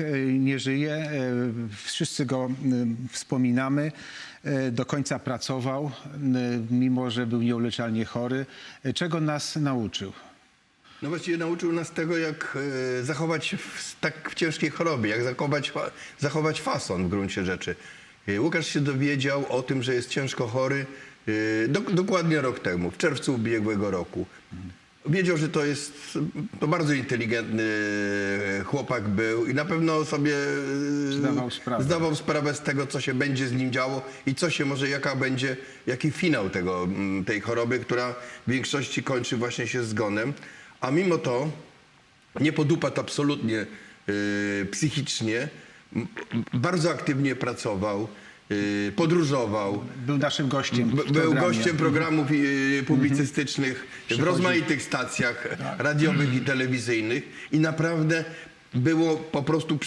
e, nie żyje, e, wszyscy go m, wspominamy. E, Do końca pracował, mimo że był nieuleczalnie chory. E, Czego nas nauczył? No właściwie nauczył nas tego, jak e, zachować się w, tak ciężkiej chorobie, jak zachować, zachować fason w gruncie rzeczy. E, Łukasz się dowiedział o tym, że jest ciężko chory e, do, dokładnie rok temu, w czerwcu ubiegłego roku. Wiedział, że to jest to bardzo inteligentny e, chłopak był i na pewno sobie e, Zdawał sprawę. zdawał sprawę z tego, co się będzie z nim działo i co się może, jaka będzie, jaki finał tego, mm, tej choroby, która w większości kończy właśnie się zgonem. A mimo to nie podupadł absolutnie y, psychicznie, m- m- bardzo aktywnie pracował, y, podróżował, Był naszym gościem. w był gościem programów y, publicystycznych w Przychodził. rozmaitych stacjach radiowych i telewizyjnych i naprawdę było po prostu